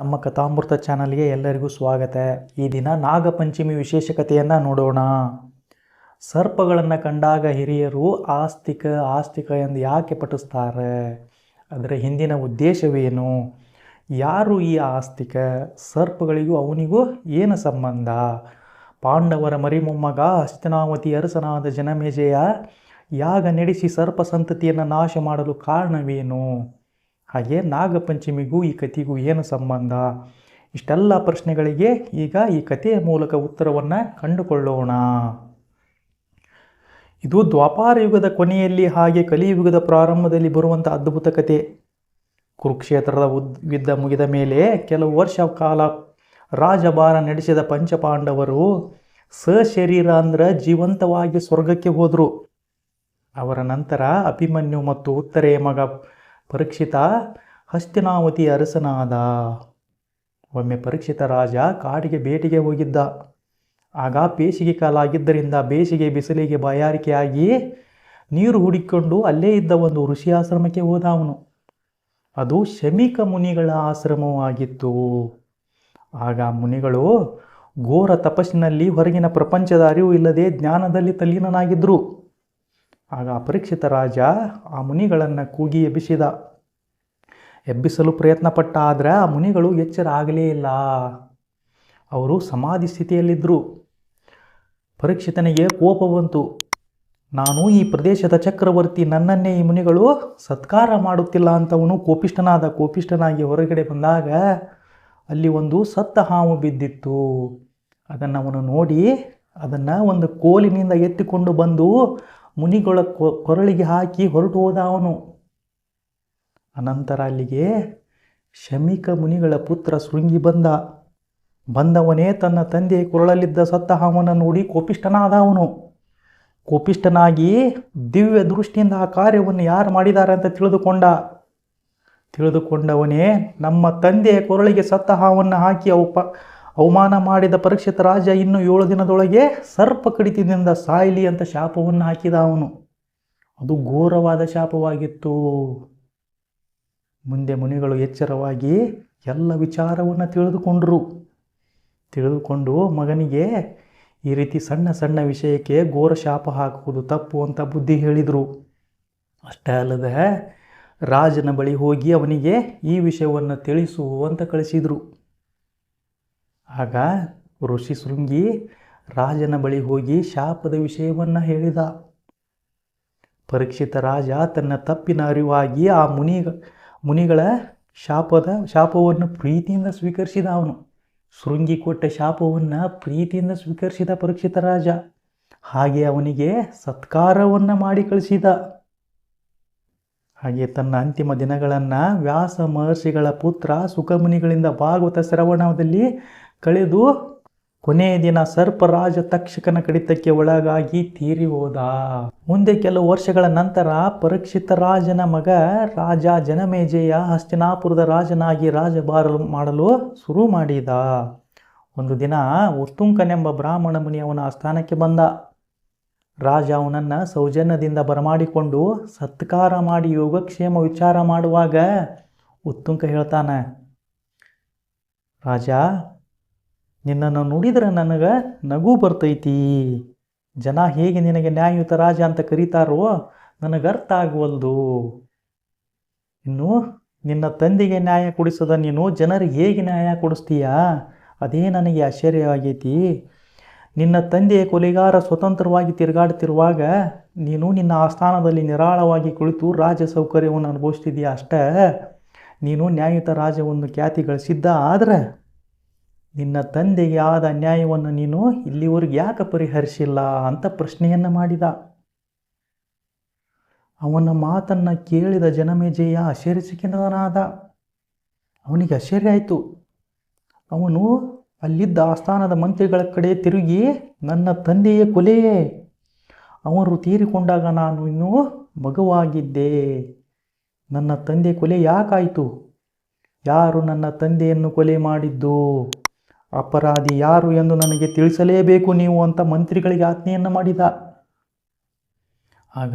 ನಮ್ಮ ಕಥಾಮೃತ ಚಾನಲ್ಗೆ ಎಲ್ಲರಿಗೂ ಸ್ವಾಗತ. ಈ ದಿನ ನಾಗಪಂಚಮಿ ವಿಶೇಷಕತೆಯನ್ನು ನೋಡೋಣ. ಸರ್ಪಗಳನ್ನು ಕಂಡಾಗ ಹಿರಿಯರು ಆಸ್ತಿಕ ಆಸ್ತಿಕ ಎಂದು ಯಾಕೆ ಪಠಿಸ್ತಾರೆ? ಅದರ ಹಿಂದಿನ ಉದ್ದೇಶವೇನು? ಯಾರು ಈ ಆಸ್ತಿಕ? ಸರ್ಪಗಳಿಗೂ ಅವನಿಗೂ ಏನು ಸಂಬಂಧ? ಪಾಂಡವರ ಮರಿಮೊಮ್ಮಗ ಹಸ್ತನಾವತಿ ಅರಸನಾದ ಜನಮೇಜಯ ಯಾಗ ನಡೆಸಿ ಸರ್ಪ ಸಂತತಿಯನ್ನು ನಾಶ ಮಾಡಲು ಕಾರಣವೇನು? ಹಾಗೆ ನಾಗಪಂಚಮಿಗೂ ಈ ಕಥೆಗೂ ಏನು ಸಂಬಂಧ? ಇಷ್ಟೆಲ್ಲ ಪ್ರಶ್ನೆಗಳಿಗೆ ಈಗ ಈ ಕಥೆಯ ಮೂಲಕ ಉತ್ತರವನ್ನು ಕಂಡುಕೊಳ್ಳೋಣ. ಇದು ದ್ವಾಪಾರ ಯುಗದ ಕೊನೆಯಲ್ಲಿ ಹಾಗೆ ಕಲಿಯುಗದ ಪ್ರಾರಂಭದಲ್ಲಿ ಬರುವಂಥ ಅದ್ಭುತ ಕತೆ ಕುರುಕ್ಷೇತ್ರದ ಉದ್, ಯುದ್ಧ ಮುಗಿದ ಮೇಲೆ ಕೆಲವು ವರ್ಷ ಕಾಲ ರಾಜಭಾರ ನಡೆಸಿದ ಪಂಚಪಾಂಡವರು ಸಶರೀರ ಅಂದ್ರೆ ಜೀವಂತವಾಗಿ ಸ್ವರ್ಗಕ್ಕೆ ಹೋದರು. ಅವರ ನಂತರ ಅಭಿಮನ್ಯು ಮತ್ತು ಉತ್ತರೆಯ ಮಗ ಪರೀಕ್ಷಿತ ಹಸ್ತಿನಾವತಿ ಅರಸನಾದ. ಒಮ್ಮೆ ಪರೀಕ್ಷಿತ ರಾಜ ಕಾಡಿಗೆ ಬೇಟೆಗೆ ಹೋಗಿದ್ದ. ಆಗ ಬೇಸಿಗೆ ಕಾಲ ಆಗಿದ್ದರಿಂದ ಬೇಸಿಗೆ ಬಿಸಿಲಿಗೆ ಬಾಯಾರಿಕೆಯಾಗಿ ನೀರು ಹುಡುಕಿಕೊಂಡು ಅಲ್ಲೇ ಇದ್ದ ಒಂದು ಋಷಿ ಆಶ್ರಮಕ್ಕೆ ಹೋದ ಅವನು ಅದು ಶಮಿಕ ಮುನಿಗಳ ಆಶ್ರಮವಾಗಿತ್ತು. ಆಗ ಮುನಿಗಳು ಘೋರ ತಪಸ್ಸಿನಲ್ಲಿ ಹೊರಗಿನ ಪ್ರಪಂಚದ ಅರಿವು ಇಲ್ಲದೆ ಜ್ಞಾನದಲ್ಲಿ ತಲ್ಲೀನನಾಗಿದ್ದರು ಆಗ ಅಪರೀಕ್ಷಿತ ರಾಜ ಆ ಮುನಿಗಳನ್ನು ಕೂಗಿ ಎಬ್ಬಿಸಿದ. ಎಬ್ಬಿಸಲು ಪ್ರಯತ್ನಪಟ್ಟ ಆದರೆ ಆ ಮುನಿಗಳು ಎಚ್ಚರ ಆಗಲೇ ಇಲ್ಲ. ಅವರು ಸಮಾಧಿ ಸ್ಥಿತಿಯಲ್ಲಿದ್ದರು ಪರೀಕ್ಷಿತನಿಗೆ ಕೋಪ ಬಂತು. ನಾನು ಈ ಪ್ರದೇಶದ ಚಕ್ರವರ್ತಿ ನನ್ನನ್ನೇ ಈ ಮುನಿಗಳು ಸತ್ಕಾರ ಮಾಡುತ್ತಿಲ್ಲ ಅಂತವನು ಕೋಪಿಷ್ಟನಾದ ಕೋಪಿಷ್ಠನಾಗಿ ಹೊರಗಡೆ ಬಂದಾಗ ಅಲ್ಲಿ ಒಂದು ಸತ್ತ ಹಾವು ಬಿದ್ದಿತ್ತು. ಅದನ್ನು ಅವನು ನೋಡಿ ಅದನ್ನು ಒಂದು ಕೋಲಿನಿಂದ ಎತ್ತಿಕೊಂಡು ಬಂದು ಮುನಿಗಳ ಕೊರಳಿಗೆ ಹಾಕಿ ಹೊರಟು ಹೋದ ಅವನು. ಅನಂತರ ಅಲ್ಲಿಗೆ ಶಮಿಕ ಮುನಿಗಳ ಪುತ್ರ ಶೃಂಗಿ ಬಂದ. ಬಂದವನೇ ತನ್ನ ತಂದೆ ಕೊರಳಲ್ಲಿದ್ದ ಸತ್ತ ಹಾವನ್ನು ನೋಡಿ ಕೋಪಿಷ್ಟನಾದ ಅವನು. ಕೋಪಿಷ್ಟನಾಗಿ ದಿವ್ಯ ದೃಷ್ಟಿಯಿಂದ ಆ ಕಾರ್ಯವನ್ನು ಯಾರು ಮಾಡಿದ್ದಾರೆ ಅಂತ ತಿಳಿದುಕೊಂಡ. ತಿಳಿದುಕೊಂಡವನೇ ನಮ್ಮ ತಂದೆಯ ಕೊರಳಿಗೆ ಸತ್ತ ಹಾವನ್ನು ಹಾಕಿ ಅವಪ ಅವಮಾನ ಮಾಡಿದ ಪರೀಕ್ಷಿತ ರಾಜ ಇನ್ನು ಏಳು ದಿನದೊಳಗೆ ಸರ್ಪ ಕಡಿತದಿಂದ ಸಾಯಲಿ ಅಂತ ಶಾಪವನ್ನು ಹಾಕಿದ ಅವನು. ಅದು ಘೋರವಾದ ಶಾಪವಾಗಿತ್ತು. ಮುಂದೆ ಮುನಿಗಳು ಎಚ್ಚರವಾಗಿ ಎಲ್ಲ ವಿಚಾರವನ್ನು ತಿಳಿದುಕೊಂಡರು. ತಿಳಿದುಕೊಂಡು ಮಗನಿಗೆ ಈ ರೀತಿ ಸಣ್ಣ ಸಣ್ಣ ವಿಷಯಕ್ಕೆ ಘೋರ ಶಾಪ ಹಾಕುವುದು ತಪ್ಪು ಅಂತ ಬುದ್ಧಿ ಹೇಳಿದರು. ಅಷ್ಟೇ ಅಲ್ಲದೆ ರಾಜನ ಬಳಿ ಹೋಗಿ ಅವನಿಗೆ ಈ ವಿಷಯವನ್ನು ತಿಳಿಸು ಅಂತ ಕಳಿಸಿದರು. ಆಗ ಋಷಿ ಶೃಂಗಿ ರಾಜನ ಬಳಿ ಹೋಗಿ ಶಾಪದ ವಿಷಯವನ್ನು ಹೇಳಿದ. ಪರೀಕ್ಷಿತ ರಾಜ ತನ್ನ ತಪ್ಪಿನ ಅರಿವಾಗಿ ಆ ಮುನಿ, ಮುನಿಗಳ ಶಾಪದ, ಶಾಪವನ್ನು ಪ್ರೀತಿಯಿಂದ ಸ್ವೀಕರಿಸಿದ ಅವನು. ಶೃಂಗಿ ಕೊಟ್ಟ ಶಾಪವನ್ನು ಪ್ರೀತಿಯಿಂದ ಸ್ವೀಕರಿಸಿದ ಪರೀಕ್ಷಿತ ರಾಜ. ಹಾಗೆ ಅವನಿಗೆ ಸತ್ಕಾರವನ್ನು ಮಾಡಿ ಕಳಿಸಿದ. ಹಾಗೆ ತನ್ನ ಅಂತಿಮ ದಿನಗಳನ್ನು ವ್ಯಾಸ ಮಹರ್ಷಿಗಳ ಪುತ್ರ ಸುಖಮುನಿಗಳಿಂದ ಭಾಗವತ ಶ್ರವಣದಲ್ಲಿ ಕಳೆದು ಕೊನೆಯ ದಿನ ಸರ್ಪರಾಜ ತಕ್ಷಕನ ಕಡಿತಕ್ಕೆ ಒಳಗಾಗಿ ತೀರಿ ಹೋದ. ಮುಂದೆ ಕೆಲವು ವರ್ಷಗಳ ನಂತರ ಪರೀಕ್ಷಿತ ರಾಜನ ಮಗ ರಾಜ ಜನಮೇಜಯ ಹಸ್ತಿನಾಪುರದ ರಾಜನಾಗಿ ರಾಜಭಾರ ಮಾಡಲು ಶುರು ಮಾಡಿದ. ಒಂದು ದಿನ ಉತ್ತುಂಕನೆಂಬ ಬ್ರಾಹ್ಮಣ ಮುನಿ ಅವನ ಆಸ್ಥಾನಕ್ಕೆ ಬಂದ. ರಾಜ ಅವನನ್ನು ಸೌಜನ್ಯದಿಂದ ಬರಮಾಡಿಕೊಂಡು ಸತ್ಕಾರ ಮಾಡಿ ಯೋಗಕ್ಷೇಮ ವಿಚಾರ ಮಾಡುವಾಗ ಉತ್ತುಂಕ ಹೇಳ್ತಾನೆ, ರಾಜ ನಿನ್ನನ್ನು ನೋಡಿದರೆ ನನಗೆ ನಗು ಬರ್ತೈತಿ. ಜನ ಹೇಗೆ ನಿನಗೆ ನ್ಯಾಯಯುತ ರಾಜ ಅಂತ ಕರೀತಾರೋ ನನಗೆ ಅರ್ಥ ಆಗುವಲ್ದು. ಇನ್ನು ನಿನ್ನ ತಂದೆಗೆ ನ್ಯಾಯ ಕೊಡಿಸದ ನೀನು ಜನರಿಗೆ ಹೇಗೆ ನ್ಯಾಯ ಕೊಡಿಸ್ತೀಯಾ? ಅದೇ ನನಗೆ ಆಶ್ಚರ್ಯವಾಗೈತಿ ನಿನ್ನ ತಂದೆಯ ಕೊಲೆಗಾರ ಸ್ವತಂತ್ರವಾಗಿ ತಿರುಗಾಡ್ತಿರುವಾಗ ನೀನು ನಿನ್ನ ಆಸ್ಥಾನದಲ್ಲಿ ನಿರಾಳವಾಗಿ ಕುಳಿತು ರಾಜ ಸೌಕರ್ಯವನ್ನು ಅನುಭವಿಸ್ತಿದೀಯ ಅಷ್ಟೇ. ನೀನು ನ್ಯಾಯಯುತ ರಾಜವನ್ನು ಖ್ಯಾತಿ ಗಳಿಸಿದ್ದ ಆದರೆ ನಿನ್ನ ತಂದೆಗೆ ಆದ ಅನ್ಯಾಯವನ್ನು ನೀನು ಇಲ್ಲಿವರೆಗೆ ಯಾಕೆ ಪರಿಹರಿಸಿಲ್ಲ ಅಂತ ಪ್ರಶ್ನೆಯನ್ನು ಮಾಡಿದ. ಅವನ ಮಾತನ್ನು ಕೇಳಿದ ಜನಮೇಜಯ ಆಶ್ಚರ್ಯಚಕಿತನಾದ. ಅವನಿಗೆ ಆಶ್ಚರ್ಯ ಆಯಿತು. ಅವನು ಅಲ್ಲಿದ್ದ ಆಸ್ಥಾನದ ಮಂತ್ರಿಗಳ ಕಡೆ ತಿರುಗಿ, ನನ್ನ ತಂದೆಯೇ ಕೊಲೆಯೇ ಅವರು ತೀರಿಕೊಂಡಾಗ ನಾನು ಇನ್ನೂ ಮಗುವಾಗಿದ್ದೆ. ನನ್ನ ತಂದೆ ಕೊಲೆ ಯಾಕಾಯಿತು? ಯಾರು ನನ್ನ ತಂದೆಯನ್ನು ಕೊಲೆ ಮಾಡಿದ್ದು? ಅಪರಾಧಿ ಯಾರು ಎಂದು ನನಗೆ ತಿಳಿಸಲೇಬೇಕು ನೀವು ಅಂತ ಮಂತ್ರಿಗಳಿಗೆ ಆಜ್ಞೆಯನ್ನು ಮಾಡಿದ. ಆಗ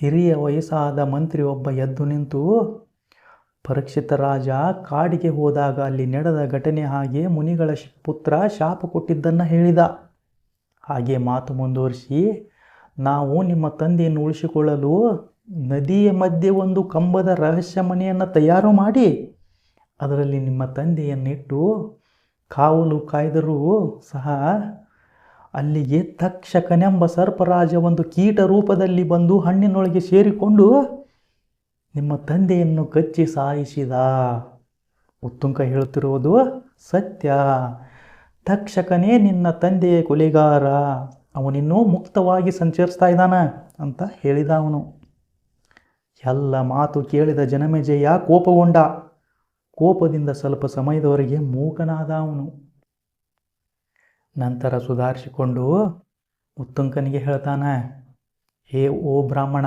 ಹಿರಿಯ ವಯಸ್ಸಾದ ಮಂತ್ರಿ ಒಬ್ಬ ಎದ್ದು ನಿಂತು, ಪರೀಕ್ಷಿತ ರಾಜ ಕಾಡಿಗೆ ಹೋದಾಗ ಅಲ್ಲಿ ನಡೆದ ಘಟನೆ ಹಾಗೆ ಮುನಿಗಳ ಪುತ್ರ ಶಾಪ ಕೊಟ್ಟಿದ್ದನ್ನು ಹೇಳಿದ. ಹಾಗೆ ಮಾತು ಮುಂದುವರಿಸಿ, ನಾವು ನಿಮ್ಮ ತಂದೆಯನ್ನು ಉಳಿಸಿಕೊಳ್ಳಲು ನದಿಯ ಮಧ್ಯೆ ಒಂದು ಕಂಬದ ರಹಸ್ಯ ಮನೆಯನ್ನು ತಯಾರು ಮಾಡಿ, ಅದರಲ್ಲಿ ನಿಮ್ಮ ತಂದೆಯನ್ನಿಟ್ಟು ಕಾವಲು ಕಾಯ್ದರೂ ಸಹ ಅಲ್ಲಿಗೆ ತಕ್ಷಕನೆಂಬ ಸರ್ಪರಾಜ ಒಂದು ಕೀಟ ರೂಪದಲ್ಲಿ ಬಂದು ಹಣ್ಣಿನೊಳಗೆ ಸೇರಿಕೊಂಡು ನಿಮ್ಮ ತಂದೆಯನ್ನು ಕಚ್ಚಿ ಸಾಯಿಸಿದ. ಉತ್ತುಂಕ ಹೇಳುತ್ತಿರುವುದು ಸತ್ಯ. ತಕ್ಷಕನೇ ನಿನ್ನ ತಂದೆಯ ಕೊಲೆಗಾರ. ಅವನಿನ್ನೂ ಮುಕ್ತವಾಗಿ ಸಂಚರಿಸ್ತಾ ಇದ್ದಾನ ಅಂತ ಹೇಳಿದ ಅವನು. ಎಲ್ಲ ಮಾತು ಕೇಳಿದ ಜನಮೇಜಯ ಕೋಪಗೊಂಡ. ಕೋಪದಿಂದ ಸ್ವಲ್ಪ ಸಮಯದವರೆಗೆ ಮೂಕನಾದ ಅವನು ನಂತರ ಸುಧಾರಿಸಿಕೊಂಡು ಉತ್ತುಂಕನಿಗೆ ಹೇಳ್ತಾನೆ, ಹೇ, ಓ ಬ್ರಾಹ್ಮಣ,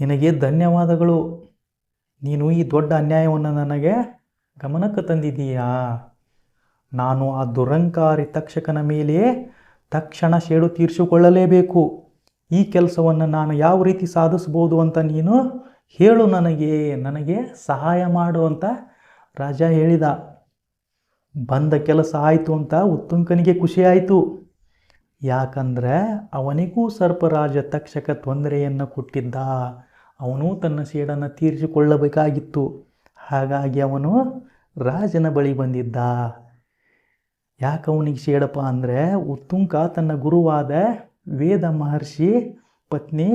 ನಿನಗೆ ಧನ್ಯವಾದಗಳು. ನೀನು ಈ ದೊಡ್ಡ ಅನ್ಯಾಯವನ್ನು ನನಗೆ ಗಮನಕ್ಕೆ ತಂದಿದ್ದೀಯಾ? ನಾನು ಆ ದುರಂಕಾರಿ ತಕ್ಷಕನ ಮೇಲೆ ತಕ್ಷಣ ಸೇಡು ತೀರಿಸಿಕೊಳ್ಳಲೇಬೇಕು. ಈ ಕೆಲಸವನ್ನು ನಾನು ಯಾವ ರೀತಿ ಸಾಧಿಸ್ಬೋದು ಅಂತ ನೀನು ಹೇಳು ನನಗೆ ನನಗೆ ಸಹಾಯ ಮಾಡು ಅಂತ ರಾಜ ಹೇಳಿದ. ಬಂದ ಕೆಲಸ ಆಯಿತು ಅಂತ ಉತ್ತುಂಕನಿಗೆ ಖುಷಿಯಾಯಿತು ಯಾಕಂದರೆ ಅವನಿಗೂ ಸರ್ಪರಾಜ ತಕ್ಷಕ ತೊಂದರೆಯನ್ನು ಕೊಟ್ಟಿದ್ದ. ಅವನು ತನ್ನ ಸೇಡನ್ನು ತೀರಿಸಿಕೊಳ್ಳಬೇಕಾಗಿತ್ತು. ಹಾಗಾಗಿ ಅವನು ರಾಜನ ಬಳಿ ಬಂದಿದ್ದ. ಯಾಕೆ ಅವನಿಗೆ ಸೇಡಪ್ಪ ಅಂದರೆ ಉತ್ತುಂಕ ತನ್ನ ಗುರುವಾದ ವೇದ ಮಹರ್ಷಿ ಪತ್ನಿ,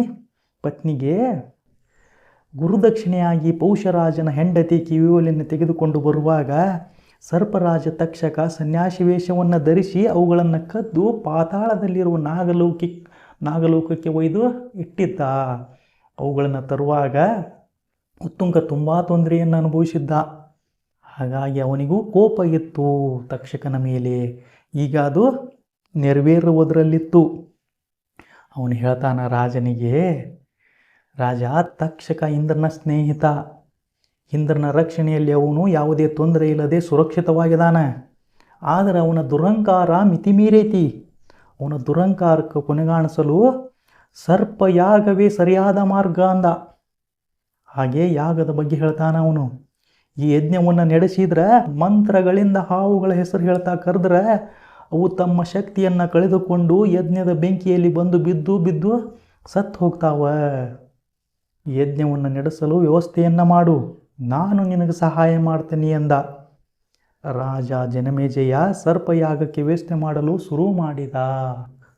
ಪತ್ನಿಗೆ ಗುರುದಕ್ಷಿಣೆಯಾಗಿ ಪೌಷರಾಜನ ಹೆಂಡತಿ ಕಿವಿಯೋಲಿನ ತೆಗೆದುಕೊಂಡು ಬರುವಾಗ ಸರ್ಪರಾಜ ತಕ್ಷಕ ಸನ್ಯಾಸಿ ವೇಷವನ್ನು ಧರಿಸಿ ಅವುಗಳನ್ನು ಕದ್ದು ಪಾತಾಳದಲ್ಲಿರುವ ನಾಗಲೋಕಿ, ನಾಗಲೋಕಕ್ಕೆ ಒಯ್ದು ಇಟ್ಟಿದ್ದ. ಅವುಗಳನ್ನು ತರುವಾಗ ಉತ್ತುಂಗ ತುಂಬ ತೊಂದರೆಯನ್ನು ಅನುಭವಿಸಿದ್ದ. ಹಾಗಾಗಿ ಅವನಿಗೂ ಕೋಪ ಇತ್ತು ತಕ್ಷಕನ ಮೇಲೆ. ಈಗ ಅದು ನೆರವೇರುವುದರಲ್ಲಿತ್ತು. ಅವನು ಹೇಳ್ತಾನ, ರಾಜನಿಗೆ ರಾಜ, ತಕ್ಷಕ ಇಂದ್ರನ ಸ್ನೇಹಿತ. ಇಂದ್ರನ ರಕ್ಷಣೆಯಲ್ಲಿ ಅವನು ಯಾವುದೇ ತೊಂದರೆ ಇಲ್ಲದೆ ಸುರಕ್ಷಿತವಾಗಿದ್ದಾನೆ. ಆದರೆ ಅವನ ದುರಂಕಾರ ಮಿತಿಮೀರೈತಿ. ಅವನ ದುರಂಕಾರಕ್ಕೆ ಕೊನೆಗಾಣಿಸಲು ಸರ್ಪ ಯಾಗವೇ ಸರಿಯಾದ ಮಾರ್ಗ ಅಂದ. ಹಾಗೆ ಯಾಗದ ಬಗ್ಗೆ ಹೇಳ್ತಾನ ಅವನು. ಈ ಯಜ್ಞವನ್ನು ನಡೆಸಿದ್ರೆ, ಮಂತ್ರಗಳಿಂದ ಹಾವುಗಳ ಹೆಸರು ಹೇಳ್ತಾ ಕರೆದ್ರೆ, ಅವು ತಮ್ಮ ಶಕ್ತಿಯನ್ನು ಕಳೆದುಕೊಂಡು ಯಜ್ಞದ ಬೆಂಕಿಯಲ್ಲಿ ಬಂದು ಬಿದ್ದು ಬಿದ್ದು ಸತ್ತು ಹೋಗ್ತಾವ. ಯಜ್ಞವನ್ನು ನಡೆಸಲು ವ್ಯವಸ್ಥೆಯನ್ನು ಮಾಡು. ನಾನು ನಿನಗೆ ಸಹಾಯ ಮಾಡ್ತೇನೆ ಎಂದ. ರಾಜ ಜನಮೇಜಯ ಸರ್ಪಯಾಗಕ್ಕೆ ವ್ಯವಸ್ಥೆ ಮಾಡಲು ಶುರು ಮಾಡಿದ.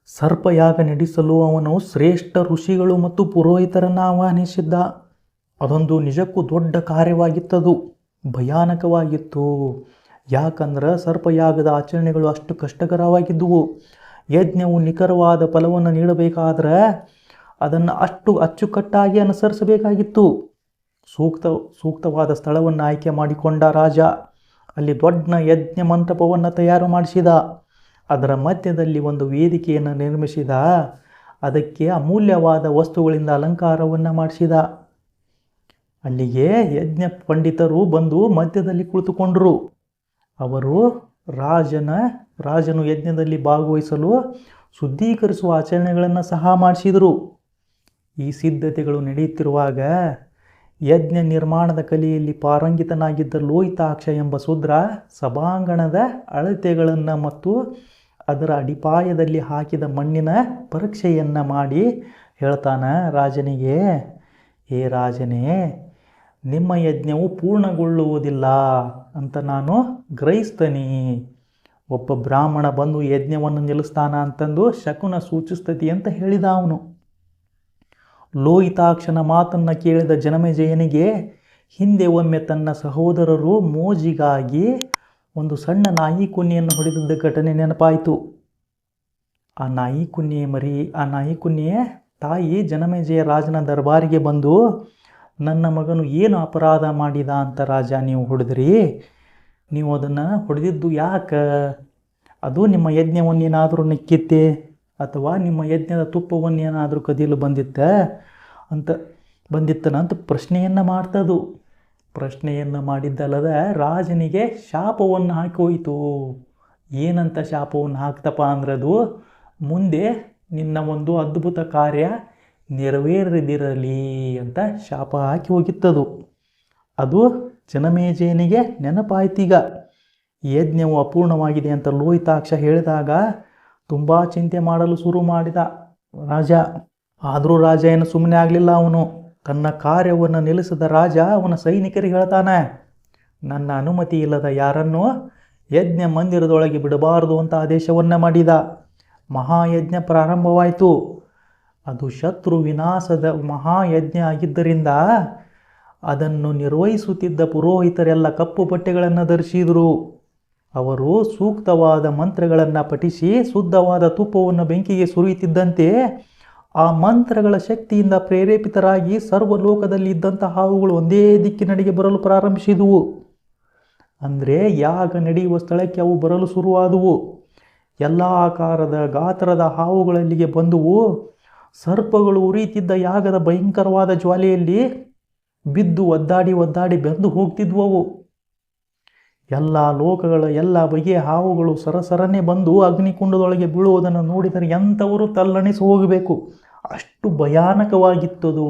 ಸರ್ಪಯಾಗ ನಡೆಸಲು ಅವನು ಶ್ರೇಷ್ಠ ಋಷಿಗಳು ಮತ್ತು ಪುರೋಹಿತರನ್ನು ಆಹ್ವಾನಿಸಿದ್ದ. ಅದೊಂದು ನಿಜಕ್ಕೂ ದೊಡ್ಡ ಕಾರ್ಯವಾಗಿತ್ತದು. ಭಯಾನಕವಾಗಿತ್ತು. ಯಾಕಂದ್ರೆ ಸರ್ಪಯಾಗದ ಆಚರಣೆಗಳು ಅಷ್ಟು ಕಷ್ಟಕರವಾಗಿದ್ದುವು. ಯಜ್ಞವು ನಿಖರವಾದ ಫಲವನ್ನು ನೀಡಬೇಕಾದ್ರೆ ಅದನ್ನು ಅಷ್ಟು ಅಚ್ಚುಕಟ್ಟಾಗಿ ಅನುಸರಿಸಬೇಕಾಗಿತ್ತು. ಸೂಕ್ತ, ಸೂಕ್ತವಾದ ಸ್ಥಳವನ್ನು ಆಯ್ಕೆ ಮಾಡಿಕೊಂಡ ರಾಜ ಅಲ್ಲಿ ದೊಡ್ಡ ಯಜ್ಞ ಮಂಟಪವನ್ನು ತಯಾರು ಮಾಡಿಸಿದ. ಅದರ ಮಧ್ಯದಲ್ಲಿ ಒಂದು ವೇದಿಕೆಯನ್ನು ನಿರ್ಮಿಸಿದ. ಅದಕ್ಕೆ ಅಮೂಲ್ಯವಾದ ವಸ್ತುಗಳಿಂದ ಅಲಂಕಾರವನ್ನು ಮಾಡಿಸಿದ. ಅಲ್ಲಿಗೆ ಯಜ್ಞ ಪಂಡಿತರು ಬಂದು ಮಧ್ಯದಲ್ಲಿ ಕುಳಿತುಕೊಂಡರು. ಅವರು ರಾಜನ, ರಾಜನು ಯಜ್ಞದಲ್ಲಿ ಭಾಗವಹಿಸಲು ಶುದ್ಧೀಕರಿಸುವ ಆಚರಣೆಗಳನ್ನು ಸಹ ಮಾಡಿಸಿದರು. ಈ ಸಿದ್ಧತೆಗಳು ನಡೆಯುತ್ತಿರುವಾಗ ಯಜ್ಞ ನಿರ್ಮಾಣದ ಕಲೆಯಲ್ಲಿ ಪಾರಂಗಿತನಾಗಿದ್ದ ಲೋಹಿತಾಕ್ಷ ಎಂಬ ಶೂದ್ರ ಸಭಾಂಗಣದ ಅಳತೆಗಳನ್ನು ಮತ್ತು ಅದರ ಅಡಿಪಾಯದಲ್ಲಿ ಹಾಕಿದ ಮಣ್ಣಿನ ಪರೀಕ್ಷೆಯನ್ನು ಮಾಡಿ ಹೇಳ್ತಾನೆ ರಾಜನಿಗೆ, ಏ ರಾಜನೇ, ನಿಮ್ಮ ಯಜ್ಞವು ಪೂರ್ಣಗೊಳ್ಳುವುದಿಲ್ಲ ಅಂತ ನಾನು ಗ್ರಹಿಸ್ತೇನೆ. ಒಬ್ಬ ಬ್ರಾಹ್ಮಣ ಬಂದು ಯಜ್ಞವನ್ನು ನಿಲ್ಲಿಸ್ತಾನ ಅಂತಂದು ಶಕುನ ಸೂಚಿಸ್ತತಿ ಅಂತ ಹೇಳಿದ ಅವನು. ಲೋಹಿತಾಕ್ಷನ ಮಾತನ್ನು ಕೇಳಿದ ಜನಮೇಜಯನಿಗೆ ಹಿಂದೆ ಒಮ್ಮೆ ತನ್ನ ಸಹೋದರರು ಮೋಜಿಗಾಗಿ ಒಂದು ಸಣ್ಣ ನಾಯಿ ಕುನ್ನಿಯನ್ನು ಹೊಡೆದಿದ್ದ ಘಟನೆ ನೆನಪಾಯಿತು. ಆ ನಾಯಿ ಕುನ್ನಿ ಮರಿ, ಆ ನಾಯಿ ಕುನ್ನಿಯೇ ತಾಯಿ ಜನಮೇಜಯ ರಾಜನ ದರ್ಬಾರಿಗೆ ಬಂದು, ನನ್ನ ಮಗನು ಏನು ಅಪರಾಧ ಮಾಡಿದ ಅಂತ ರಾಜ ನೀವು ಹೊಡೆದ್ರಿ? ನೀವು ಅದನ್ನು ಹೊಡೆದಿದ್ದು ಯಾಕೆ? ಅದು ನಿಮ್ಮ ಯಜ್ಞವನ್ನೇನಾದರೂ ನಿಕ್ಕಿತ್ತೆ ಅಥವಾ ನಿಮ್ಮ ಯಜ್ಞದ ತುಪ್ಪವನ್ನು ಏನಾದರೂ ಕದಿಯಲು ಬಂದಿತ್ತ? ಅಂತ ಬಂದಿತ್ತನ ಅಂತ ಪ್ರಶ್ನೆಯನ್ನು ಮಾಡ್ತದು. ಪ್ರಶ್ನೆಯನ್ನು ಮಾಡಿದ್ದಲ್ಲದ ರಾಜನಿಗೆ ಶಾಪವನ್ನು ಹಾಕಿ ಹೋಯಿತು. ಏನಂತ ಶಾಪವನ್ನು ಹಾಕ್ತಪ್ಪ ಅಂದ್ರೆ ಅದು ಮುಂದೆ ನಿನ್ನ ಒಂದು ಅದ್ಭುತ ಕಾರ್ಯ ನೆರವೇರದಿರಲಿ ಅಂತ ಶಾಪ ಹಾಕಿ ಹೋಗಿತ್ತದು. ಅದು ಜನಮೇಜೇನಿಗೆ ನೆನಪಾಯ್ತೀಗ. ಯಜ್ಞವು ಅಪೂರ್ಣವಾಗಿದೆ ಅಂತ ಲೋಹಿತಾಕ್ಷ ಹೇಳಿದಾಗ ತುಂಬ ಚಿಂತೆ ಮಾಡಲು ಶುರು ಮಾಡಿದ ರಾಜ. ಆದರೂ ರಾಜ ಏನು ಸುಮ್ಮನೆ ಆಗಲಿಲ್ಲ ಅವನು. ತನ್ನ ಕಾರ್ಯವನ್ನು ನಿಲ್ಲಿಸಿದ ರಾಜ ಅವನ ಸೈನಿಕರಿಗೆ ಹೇಳ್ತಾನೆ, ನನ್ನ ಅನುಮತಿ ಇಲ್ಲದ ಯಾರನ್ನು ಯಜ್ಞ ಮಂದಿರದೊಳಗೆ ಬಿಡಬಾರದು ಅಂತ ಆದೇಶವನ್ನು ಮಾಡಿದ. ಮಹಾಯಜ್ಞ ಪ್ರಾರಂಭವಾಯಿತು. ಅದು ಶತ್ರು ವಿನಾಶದ ಮಹಾಯಜ್ಞ ಆಗಿದ್ದರಿಂದ ಅದನ್ನು ನಿರ್ವಹಿಸುತ್ತಿದ್ದ ಪುರೋಹಿತರೆಲ್ಲ ಕಪ್ಪು ಬಟ್ಟೆಗಳನ್ನು ಧರಿಸಿದರು. ಅವರು ಸೂಕ್ತವಾದ ಮಂತ್ರಗಳನ್ನು ಪಠಿಸಿ ಶುದ್ಧವಾದ ತುಪ್ಪವನ್ನು ಬೆಂಕಿಗೆ ಸುರಿಯುತ್ತಿದ್ದಂತೆ ಆ ಮಂತ್ರಗಳ ಶಕ್ತಿಯಿಂದ ಪ್ರೇರೇಪಿತರಾಗಿ ಸರ್ವಲೋಕದಲ್ಲಿ ಇದ್ದಂತಹ ಹಾವುಗಳು ಒಂದೇ ದಿಕ್ಕಿನಡೆಗೆ ಬರಲು ಪ್ರಾರಂಭಿಸಿದುವು. ಅಂದರೆ ಯಾಗ ನಡೆಯುವ ಸ್ಥಳಕ್ಕೆ ಅವು ಬರಲು ಶುರುವಾದವು. ಎಲ್ಲ ಆಕಾರದ ಗಾತ್ರದ ಹಾವುಗಳಲ್ಲಿಗೆ ಬಂದುವು. ಸರ್ಪಗಳು ಉರಿಯುತ್ತಿದ್ದ ಯಾಗದ ಭಯಂಕರವಾದ ಜ್ವಾಲೆಯಲ್ಲಿ ಬಿದ್ದು ಒದ್ದಾಡಿ ಒದ್ದಾಡಿ ಬೆಂದು ಹೋಗ್ತಿದ್ವು ಅವು. ಎಲ್ಲ ಲೋಕಗಳ ಎಲ್ಲ ಬಗೆಯ ಹಾವುಗಳು ಸರಸರನೆ ಬಂದು ಅಗ್ನಿಕುಂಡದೊಳಗೆ ಬೀಳುವುದನ್ನು ನೋಡಿದರೆ ಎಂಥವರು ತಲ್ಲಣಿಸಿ ಹೋಗಬೇಕು. ಅಷ್ಟು ಭಯಾನಕವಾಗಿತ್ತದು.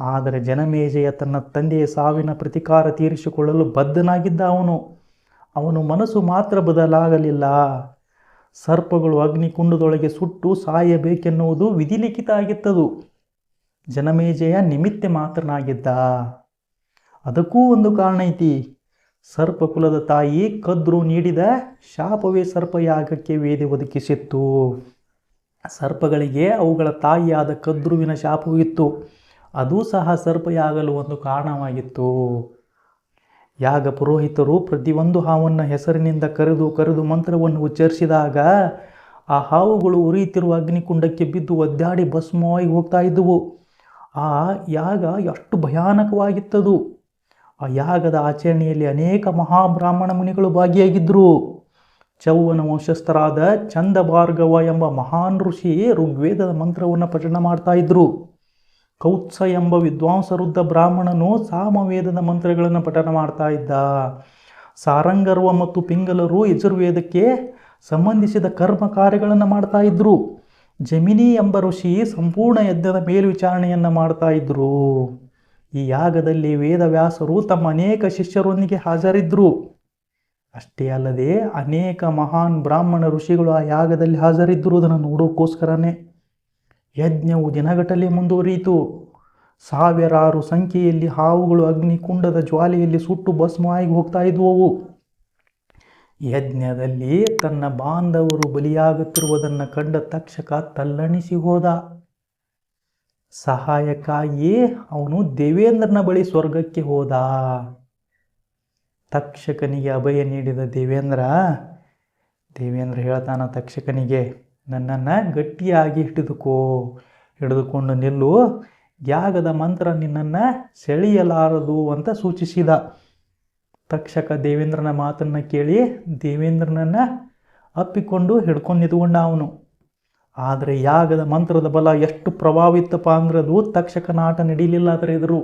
ಆದರೆ ಜನಮೇಜಯ ತನ್ನ ತಂದೆಯ ಸಾವಿನ ಪ್ರತಿಕಾರ ತೀರಿಸಿಕೊಳ್ಳಲು ಬದ್ಧನಾಗಿದ್ದ ಅವನು. ಅವನು ಮನಸ್ಸು ಮಾತ್ರ ಬದಲಾಗಲಿಲ್ಲ. ಸರ್ಪಗಳು ಅಗ್ನಿಕುಂಡದೊಳಗೆ ಸುಟ್ಟು ಸಾಯಬೇಕೆನ್ನುವುದು ವಿಧಿಲಿಖಿತ ಆಗಿತ್ತದು ಜನಮೇಜಯ ನಿಮಿತ್ತ ಮಾತ್ರನಾಗಿದ್ದ. ಅದಕ್ಕೂ ಒಂದು ಕಾರಣ ಐತಿ. ಸರ್ಪಕುಲದ ತಾಯಿ ಕದ್ರು ನೀಡಿದ ಶಾಪವೇ ಸರ್ಪಯಾಗಕ್ಕೆ ವೇದಿ ಒದಗಿಸಿತ್ತು. ಸರ್ಪಗಳಿಗೆ ಅವುಗಳ ತಾಯಿಯಾದ ಕದ್ರುವಿನ ಶಾಪವಿತ್ತು ಅದು ಸಹ ಸರ್ಪಯಾಗಲು ಒಂದು ಕಾರಣವಾಗಿತ್ತು. ಯಾಗ ಪುರೋಹಿತರು ಪ್ರತಿಯೊಂದು ಹಾವನ್ನು ಹೆಸರಿನಿಂದ ಕರೆದು ಕರೆದು ಮಂತ್ರವನ್ನು ಉಚ್ಚರಿಸಿದಾಗ ಆ ಹಾವುಗಳು ಉರಿಯುತ್ತಿರುವ ಅಗ್ನಿಕುಂಡಕ್ಕೆ ಬಿದ್ದು ಒದ್ದಾಡಿ ಭಸ್ಮವಾಗಿ ಹೋಗ್ತಾ ಇದ್ದವು. ಆ ಯಾಗ ಎಷ್ಟು ಭಯಾನಕವಾಗಿತ್ತದು. ಆ ಯಾಗದ ಆಚರಣೆಯಲ್ಲಿ ಅನೇಕ ಮಹಾಬ್ರಾಹ್ಮಣ ಮುನಿಗಳು ಭಾಗಿಯಾಗಿದ್ದರು ಚೌವನ ವಂಶಸ್ಥರಾದ ಚಂದಭಾರ್ಗವ ಎಂಬ ಮಹಾನ್ ಋಷಿ ಋಗ್ವೇದದ ಮಂತ್ರವನ್ನು ಪಠಣ ಮಾಡ್ತಾ ಇದ್ರು. ಕೌತ್ಸ ಎಂಬ ವಿದ್ವಾಂಸರುದ್ಧ ಬ್ರಾಹ್ಮಣನು ಸಾಮವೇದದ ಮಂತ್ರಗಳನ್ನು ಪಠಣ ಮಾಡ್ತಾ ಇದ್ದ. ಸಾರಂಗರ್ವ ಮತ್ತು ಪಿಂಗಲರು ಯಜುರ್ವೇದಕ್ಕೆ ಸಂಬಂಧಿಸಿದ ಕರ್ಮ ಕಾರ್ಯಗಳನ್ನು ಮಾಡ್ತಾ ಇದ್ರು. ಜಮಿನಿ ಎಂಬ ಋಷಿ ಸಂಪೂರ್ಣ ಯಜ್ಞದ ಮೇಲ್ವಿಚಾರಣೆಯನ್ನು ಮಾಡ್ತಾ ಇದ್ರು. ಈ ಯಾಗದಲ್ಲಿ ವೇದವ್ಯಾಸರು ತಮ್ಮ ಅನೇಕ ಶಿಷ್ಯರೊಂದಿಗೆ ಹಾಜರಿದ್ದರು ಅಷ್ಟೇ ಅಲ್ಲದೆ ಅನೇಕ ಮಹಾನ್ ಬ್ರಾಹ್ಮಣ ಋಷಿಗಳು ಆ ಯಾಗದಲ್ಲಿ ಹಾಜರಿದ್ದರು ಅದನ್ನು ನೋಡೋಕ್ಕೋಸ್ಕರನೇ ಯಜ್ಞವು ದಿನಗಟ್ಟಲೆ ಮುಂದುವರಿಯಿತು. ಸಾವಿರಾರು ಸಂಖ್ಯೆಯಲ್ಲಿ ಹಾವುಗಳು ಅಗ್ನಿಕುಂಡದ ಜ್ವಾಲೆಯಲ್ಲಿ ಸುಟ್ಟು ಭಸ್ಮವಾಗಿ ಹೋಗ್ತಾ ಇದ್ವವು ಯಜ್ಞದಲ್ಲಿ ತನ್ನ ಬಾಂಧವರು ಬಲಿಯಾಗುತ್ತಿರುವುದನ್ನು ಕಂಡ ತಕ್ಷಕ ತಲ್ಲಣಿಸಿ ಹೋದ. ಸಹಾಯಕ್ಕಾಗಿ ಅವನು ದೇವೇಂದ್ರನ ಬಳಿ ಸ್ವರ್ಗಕ್ಕೆ ಹೋದ. ತಕ್ಷಕನಿಗೆ ಅಭಯ ನೀಡಿದ ದೇವೇಂದ್ರ ದೇವೇಂದ್ರ ಹೇಳ್ತಾನ ತಕ್ಷಕನಿಗೆ, ನನ್ನನ್ನು ಗಟ್ಟಿಯಾಗಿ ಹಿಡಿದುಕೋ, ಹಿಡಿದುಕೊಂಡು ನಿಲ್ಲು, ಯಾಗದ ಮಂತ್ರ ನಿನ್ನನ್ನು ಸೆಳೆಯಲಾರದು ಅಂತ ಸೂಚಿಸಿದ. ತಕ್ಷಕ ದೇವೇಂದ್ರನ ಮಾತನ್ನು ಕೇಳಿ ದೇವೇಂದ್ರನನ್ನು ಅಪ್ಪಿಕೊಂಡು ಹಿಡ್ಕೊಂಡು ನಿಂತ್ಕೊಂಡ ಅವನು. ಆದರೆ ಯಾಗದ ಮಂತ್ರದ ಬಲ ಎಷ್ಟು ಪ್ರಭಾವಿತಪ್ಪ ಅಂದ್ರೆ ಅದು ತಕ್ಷಕನ ಆಟ ನಡೀಲಿಲ್ಲ ಅದರ ಎದುರು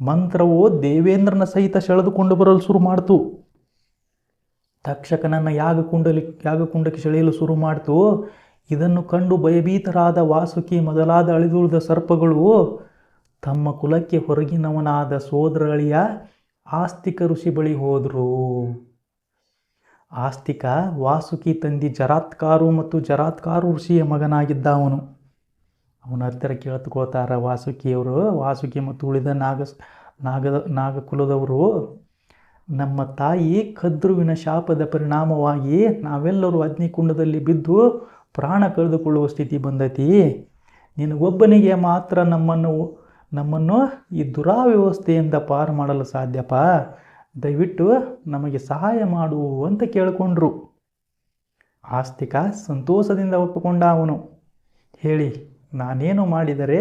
ಮಂತ್ರವು ದೇವೇಂದ್ರನ ಸಹಿತ ಸೆಳೆದುಕೊಂಡು ಬರಲು ಶುರು ಮಾಡ್ತು. ತಕ್ಷಕನನ್ನು ಯಾಗ ಕುಂಡಲಿ ಯಾಗ ಕುಂಡಕ್ಕೆ ಸೆಳೆಯಲು ಶುರು ಮಾಡ್ತು. ಇದನ್ನು ಕಂಡು ಭಯಭೀತರಾದ ವಾಸುಕಿ ಮೊದಲಾದ ಅಳಿದುಳಿದ ಸರ್ಪಗಳು ತಮ್ಮ ಕುಲಕ್ಕೆ ಹೊರಗಿನವನಾದ ಸೋದರಳಿಯ ಆಸ್ತಿಕ ಋಷಿ ಬಳಿ ಹೋದರು. ಆಸ್ತಿಕ ವಾಸುಕಿ ತಂದಿ ಜರಾತ್ಕಾರು ಮತ್ತು ಜರಾತ್ಕಾರು ಋಷಿಯ ಮಗನಾಗಿದ್ದ ಅವನು ಅವನ ಹತ್ತಿರ ಕೇಳ್ತುಕೊಳ್ತಾರೆ, ವಾಸುಕಿಯವರು, ವಾಸುಕಿ ಮತ್ತು ಉಳಿದ ನಾಗ ನಾಗದ ನಾಗಕುಲದವರು, ನಮ್ಮ ತಾಯಿ ಕದ್ರುವಿನ ಶಾಪದ ಪರಿಣಾಮವಾಗಿ ನಾವೆಲ್ಲರೂ ಅಗ್ನಿಕುಂಡದಲ್ಲಿ ಬಿದ್ದು ಪ್ರಾಣ ಕಳೆದುಕೊಳ್ಳುವ ಸ್ಥಿತಿ ಬಂದೈತಿ. ನಿನಗೊಬ್ಬನಿಗೆ ಮಾತ್ರ ನಮ್ಮನ್ನು ನಮ್ಮನ್ನು ಈ ದುರಾವ್ಯವಸ್ಥೆಯಿಂದ ಪಾರು ಮಾಡಲು ಸಾಧ್ಯಪ್ಪ ದಯವಿಟ್ಟು ನಮಗೆ ಸಹಾಯ ಮಾಡು ಅಂತ ಕೇಳಿಕೊಂಡ್ರು. ಆಸ್ತಿಕ ಸಂತೋಷದಿಂದ ಒಪ್ಪಿಕೊಂಡ ಅವನು ಹೇಳಿ, ನಾನೇನು ಮಾಡಿದರೆ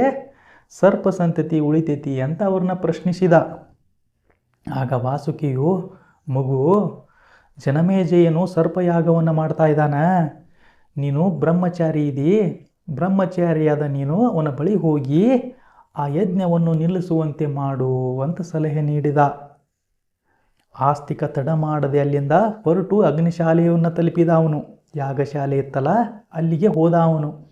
ಸರ್ಪ ಸಂತತಿ ಉಳಿತೈತಿ ಅಂತ ಅವ್ರನ್ನ ಪ್ರಶ್ನಿಸಿದ. ಆಗ ವಾಸುಕಿಯು, ಮಗು ಜನಮೇಜಯನು ಸರ್ಪಯಾಗವನ್ನು ಮಾಡ್ತಾ ಇದ್ದಾನೆ? ನೀನು ಬ್ರಹ್ಮಚಾರಿ ಇದಿ ಬ್ರಹ್ಮಚಾರಿಯಾದ ನೀನು ಅವನ ಬಳಿ ಹೋಗಿ ಆ ಯಜ್ಞವನ್ನು ನಿಲ್ಲಿಸುವಂತೆ ಮಾಡು ಅಂತ ಸಲಹೆ ನೀಡಿದ. ಆಸ್ತಿಕ ತಡ ಮಾಡದೆ ಅಲ್ಲಿಂದ ಹೊರಟು ಅಗ್ನಿಶಾಲೆಯನ್ನು ತಲುಪಿದ ಅವನು ಯಾಗಶಾಲೆ ಇತ್ತಲ್ಲ ಅಲ್ಲಿಗೆ ಹೋದ ಅವನು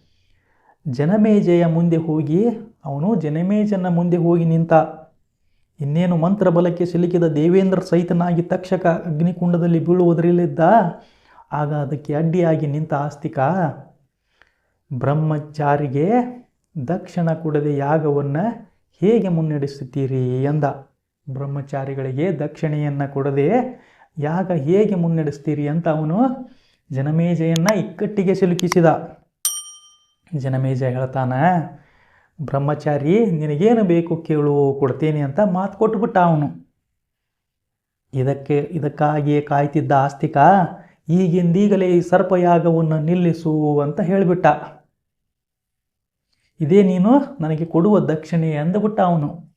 ಜನಮೇಜಯ ಮುಂದೆ ಹೋಗಿ, ಅವನು ಜನಮೇಜನ ಮುಂದೆ ಹೋಗಿ ನಿಂತ, ಇನ್ನೇನು ಮಂತ್ರ ಬಲಕ್ಕೆ ಸಿಲುಕಿದ ದೇವೇಂದ್ರ ಸಹಿತನಾಗಿ ತಕ್ಷಕ ಅಗ್ನಿಕುಂಡದಲ್ಲಿ ಬೀಳುವುದರಲ್ಲಿದ್ದ, ಆಗ ಅದಕ್ಕೆ ಅಡ್ಡಿಯಾಗಿ ನಿಂತ ಆಸ್ತಿಕ ಬ್ರಹ್ಮಚಾರಿಗೆ ದಕ್ಷಿಣ ಕೊಡದೆ ಯಾಗವನ್ನು ಹೇಗೆ ಮುನ್ನಡೆಸುತ್ತೀರಿ ಎಂದ. ಬ್ರಹ್ಮಚಾರಿಗಳಿಗೆ ದಕ್ಷಿಣೆಯನ್ನು ಕೊಡದೆ ಯಾಗ ಹೇಗೆ ಮುನ್ನಡೆಸ್ತೀರಿ ಅಂತ ಅವನು ಜನಮೇಜೆಯನ್ನು ಇಕ್ಕಟ್ಟಿಗೆ ಸಿಲುಕಿಸಿದ. ಜನಮೇಜ ಹೇಳ್ತಾನೆ, ಬ್ರಹ್ಮಚಾರಿ, ನಿನಗೇನು ಬೇಕು ಕೇಳು, ಕೊಡ್ತೀನಿ ಅಂತ ಮಾತು ಕೊಟ್ಟುಬಿಟ್ಟ ಅವನು. ಇದಕ್ಕೆ, ಇದಕ್ಕಾಗಿಯೇ ಕಾಯ್ತಿದ್ದ ಆಸ್ತಿಕ, ಈಗಿಂದೀಗಲೇ ಈ ಸರ್ಪಯಾಗವನ್ನು ನಿಲ್ಲಿಸು ಅಂತ ಹೇಳಿಬಿಟ್ಟ. ಇದೇ ನೀನು ನನಗೆ ಕೊಡುವ ದಕ್ಷಿಣೆ ಅಂದುಬಿಟ್ಟ ಅವನು.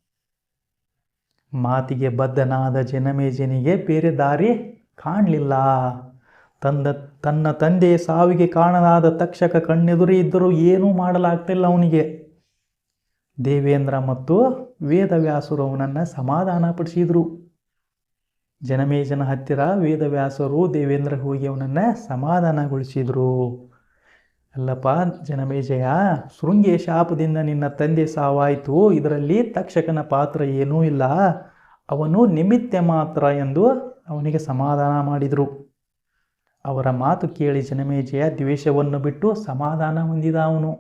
ಮಾತಿಗೆ ಬದ್ಧನಾದ ಜನಮೇಜನಿಗೆ ಬೇರೆ ದಾರಿ ಕಾಣಲಿಲ್ಲ. ತಂದ, ತನ್ನ ತಂದೆಯ ಸಾವಿಗೆ ಕಾಣಲಾದ ತಕ್ಷಕ ಕಣ್ಣೆದುರೇ ಇದ್ದರೂ ಏನೂ ಮಾಡಲಾಗ್ತಿಲ್ಲ ಅವನಿಗೆ. ದೇವೇಂದ್ರ ಮತ್ತು ವೇದವ್ಯಾಸರು ಅವನನ್ನು ಸಮಾಧಾನಪಡಿಸಿದರು ಜನಮೇಜನ ಹತ್ತಿರ ವೇದವ್ಯಾಸರು ದೇವೇಂದ್ರ ಹೋಗಿ ಅವನನ್ನು ಸಮಾಧಾನಗೊಳಿಸಿದರು. ಅಲ್ಲಪ್ಪ ಜನಮೇಜಯ ಶೃಂಗಿಯ ಶಾಪದಿಂದ ನಿನ್ನ ತಂದೆ ಸಾವಾಯಿತು, ಇದರಲ್ಲಿ ತಕ್ಷಕನ ಪಾತ್ರ ಏನೂ ಇಲ್ಲ. ಅವನು ನಿಮಿತ್ತ ಮಾತ್ರ ಎಂದು ಅವನಿಗೆ ಸಮಾಧಾನ ಮಾಡಿದರು. ಅವರ ಮಾತು ಕೇಳಿ ಜನಮೇಜಯ ದ್ವೇಷವನ್ನು ಬಿಟ್ಟು ಸಮಾಧಾನ ಹೊಂದಿದ ಅವನು.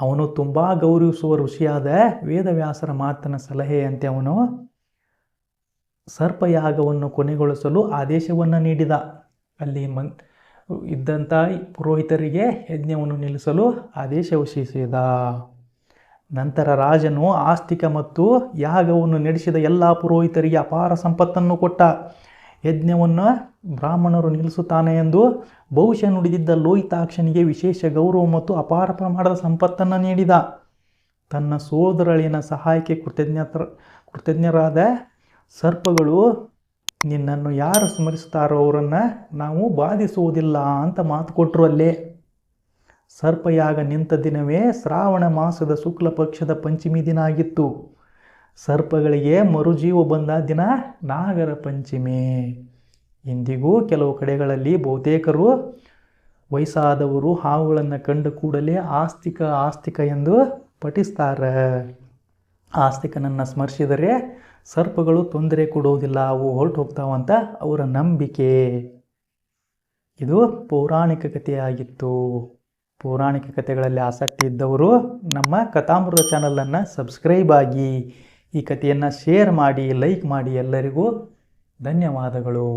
ಅವನು ತುಂಬ ಗೌರವಿಸುವ ಋಷಿಯಾದ ವೇದವ್ಯಾಸರ ಮಾತನ ಸಲಹೆಯಂತೆ ಅವನು ಸರ್ಪಯಾಗವನ್ನು ಕೊನೆಗೊಳಿಸಲು ಆದೇಶವನ್ನು ನೀಡಿದ. ಅಲ್ಲಿ ಮನ್ ಇದ್ದಂಥ ಪುರೋಹಿತರಿಗೆ ಯಜ್ಞವನ್ನು ನಿಲ್ಲಿಸಲು ಆದೇಶ ವಶಿಸಿದ ನಂತರ ರಾಜನು ಆಸ್ತಿಕ ಮತ್ತು ಯಾಗವನ್ನು ನಡೆಸಿದ ಎಲ್ಲ ಪುರೋಹಿತರಿಗೆ ಅಪಾರ ಸಂಪತ್ತನ್ನು ಕೊಟ್ಟ. ಯಜ್ಞವನ್ನು ಬ್ರಾಹ್ಮಣರು ನಿಲ್ಲಿಸುತ್ತಾನೆ ಎಂದು ಬಹುಶಃ ನುಡಿದಿದ್ದ ಲೋಹಿತಾಕ್ಷನಿಗೆ ವಿಶೇಷ ಗೌರವ ಮತ್ತು ಅಪಾರ ಪ್ರಮಾಣದ ಸಂಪತ್ತನ್ನು ನೀಡಿದ. ತನ್ನ ಸೋದರಳಿನ ಸಹಾಯಕ್ಕೆ ಕೃತಜ್ಞತರ, ಕೃತಜ್ಞರಾದ ಸರ್ಪಗಳು ನಿನ್ನನ್ನು ಯಾರು ಸ್ಮರಿಸ್ತಾರೋ ಅವರನ್ನು ನಾವು ಬಾಧಿಸುವುದಿಲ್ಲ ಅಂತ ಮಾತು ಕೊಟ್ಟರು ಅಲ್ಲೇ. ಸರ್ಪಯಾಗ ನಿಂತ ದಿನವೇ ಶ್ರಾವಣ ಮಾಸದ ಶುಕ್ಲ ಪಕ್ಷದ ಪಂಚಮಿ ದಿನ ಆಗಿತ್ತು. ಸರ್ಪಗಳಿಗೆ ಮರುಜೀವ ಬಂದ ದಿನ ನಾಗರ ಪಂಚಮಿ. ಇಂದಿಗೂ ಕೆಲವು ಕಡೆಗಳಲ್ಲಿ ಬಹುತೇಕರು ವಯಸ್ಸಾದವರು ಹಾವುಗಳನ್ನು ಕಂಡು ಕೂಡಲೇ ಆಸ್ತಿಕ ಆಸ್ತಿಕ ಎಂದು ಪಠಿಸ್ತಾರೆ. ಆಸ್ತಿಕನನ್ನು ಸ್ಮರಿಸಿದರೆ ಸರ್ಪಗಳು ತೊಂದರೆ ಕೊಡೋದಿಲ್ಲ, ಅವು ಹೊರಟು ಹೋಗ್ತಾವಂತ ಅವರ ನಂಬಿಕೆ. ಇದು ಪೌರಾಣಿಕ ಕಥೆಯಾಗಿತ್ತು. ಪೌರಾಣಿಕ ಕಥೆಗಳಲ್ಲಿ ಆಸಕ್ತಿ ಇದ್ದವರು ನಮ್ಮ ಕಥಾಮೃತ ಚಾನಲನ್ನು ಸಬ್ಸ್ಕ್ರೈಬ್ ಆಗಿ ಈ ಕಥೆಯನ್ನು ಶೇರ್ ಮಾಡಿ, ಲೈಕ್ ಮಾಡಿ ಎಲ್ಲರಿಗೂ ಧನ್ಯವಾದಗಳು.